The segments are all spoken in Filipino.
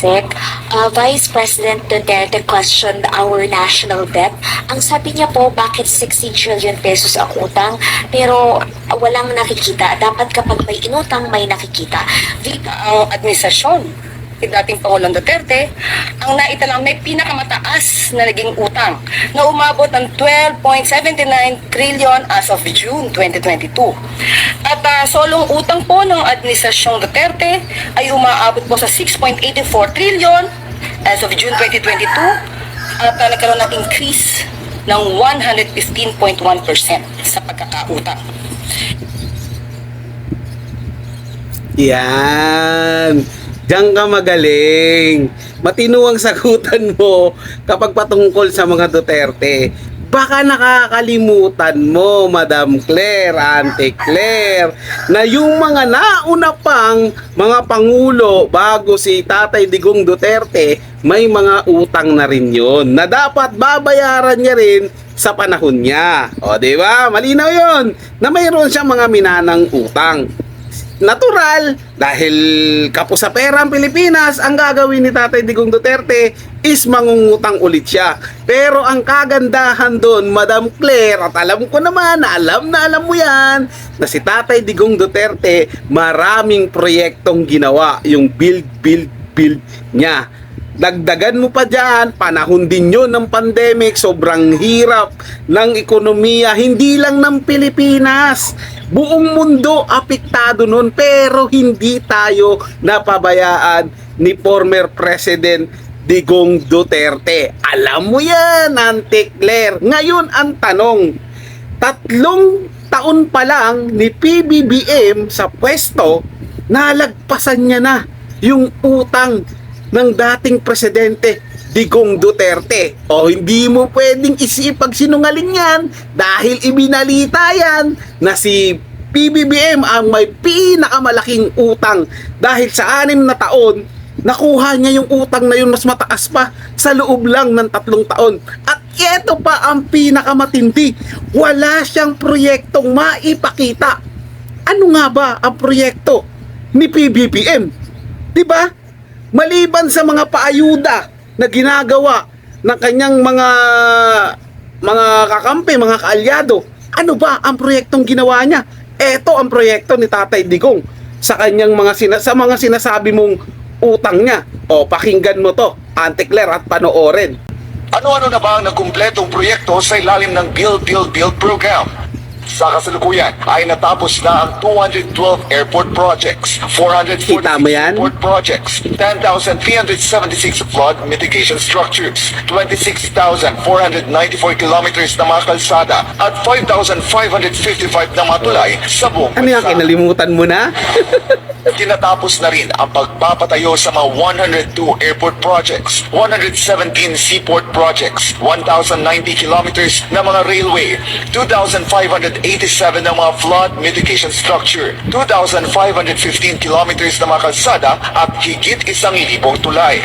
Sec, uh, Vice President Duterte questioned our national debt. Ang sabi niya po, bakit 60 trillion pesos ang utang, pero walang nakikita. Dapat kapag may inutang, may nakikita. Vi- ang administrasyon ni dating Pangulong Duterte ang naitalang may pinakamataas na naging utang na umabot ng 12.79 trillion as of June 2022. At ah, solong utang po ng administrasyong Duterte ay umaabot po sa 6.84 trillion as of June 2022 at ah, nagkaroon ng increase ng 115.1% sa pagkakautang. Yan. Diyan ka magaling. Matino ang sagutan mo kapag patungkol sa mga Duterte. Baka nakakalimutan mo, Madam Claire, Auntie Claire, na yung mga nauna pang mga pangulo bago si Tatay Digong Duterte, may mga utang na rin yun na dapat babayaran niya rin sa panahon niya. O, di ba? Malinaw yon na mayroon siyang mga minanang utang natural dahil kapos sa pera ang Pilipinas, ang gagawin ni Tatay Digong Duterte is mangungutang ulit siya. Pero ang kagandahan doon, Madam Claire, at alam ko naman, na alam na alam mo yan, na si Tatay Digong Duterte, maraming proyektong ginawa, yung build, build, build niya. Dagdagan mo pa dyan, panahon din yun ng pandemic, sobrang hirap ng ekonomiya, hindi lang ng Pilipinas. Buong mundo apektado nun, pero hindi tayo napabayaan ni former President Digong Duterte. Alam mo yan, Auntie Claire. Ngayon ang tanong, tatlong taon pa lang ni PBBM sa pwesto, nalagpasan niya na yung utang ng dating presidente Digong Duterte. O hindi mo pwedeng isipag sinungaling yan dahil ibinalita yan na si PBBM ang may pinakamalaking utang dahil sa anim na taon nakuha niya yung utang na yun mas mataas pa sa loob lang ng tatlong taon. At ito pa ang pinakamatindi. Wala siyang proyektong maipakita. Ano nga ba ang proyekto ni PBBM? 'Di ba? Maliban sa mga paayuda na ginagawa ng kanyang mga mga kakampi, mga kaalyado, ano ba ang proyektong ginawa niya? Ito ang proyekto ni Tatay Digong sa kanyang mga sina- sa mga sinasabi mong utang niya. O pakinggan mo to, Auntie Claire at panoorin. Ano-ano na ba ang nagkumpletong proyekto sa ilalim ng Build Build Build program? Sa kasalukuyan ay natapos na ang 212 airport projects, 446 Kita mo yan? airport projects, 10,376 flood mitigation structures, 26,494 kilometers na mga kalsada at 5,555 na mga tulay sa buong Ano yan, kinalimutan mo na? Tinatapos na rin ang pagpapatayo sa mga 102 airport projects, 117 seaport projects, 1,090 kilometers na mga railway, 2,587 na mga flood mitigation structure, 2,515 kilometers na mga kalsada at higit isang libong tulay.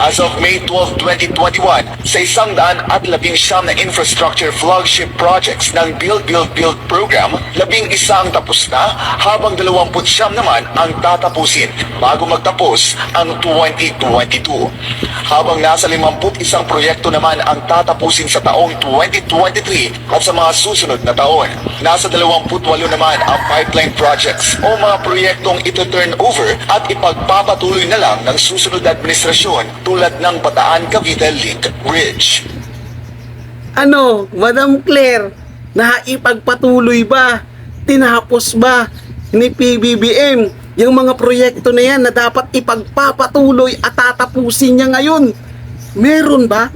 As of May 12, 2021, sa isang daan at labing siyam na infrastructure flagship projects ng Build Build Build program, labing isa ang tapos na habang dalawamput siyam naman ang tatapusin bago magtapos ang 2022. Habang nasa limamput isang proyekto naman ang tatapusin sa taong 2023 at sa mga susunod na taon. Nasa 28 naman ang pipeline projects o mga proyektong ito turn over at ipagpapatuloy na lang ng susunod na administrasyon tulad ng Bataan Cavite Link Bridge. Ano, Madam Claire, naipagpatuloy ba? Tinapos ba ni PBBM yung mga proyekto na yan na dapat ipagpapatuloy at tatapusin niya ngayon? Meron ba?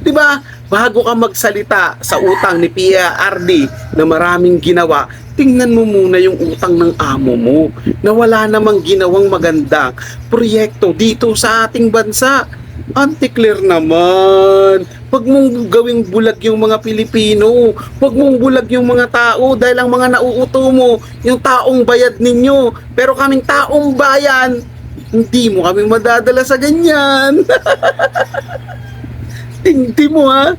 'Di ba? Bago ka magsalita sa utang ni PRD na maraming ginawa, tingnan mo muna yung utang ng amo mo na wala namang ginawang magandang proyekto dito sa ating bansa. Anti-clear naman. Huwag mong gawing bulag yung mga Pilipino. Huwag mong bulag yung mga tao dahil ang mga nauuto mo, yung taong bayad ninyo. Pero kaming taong bayan, hindi mo kami madadala sa ganyan. Hindi mo ha.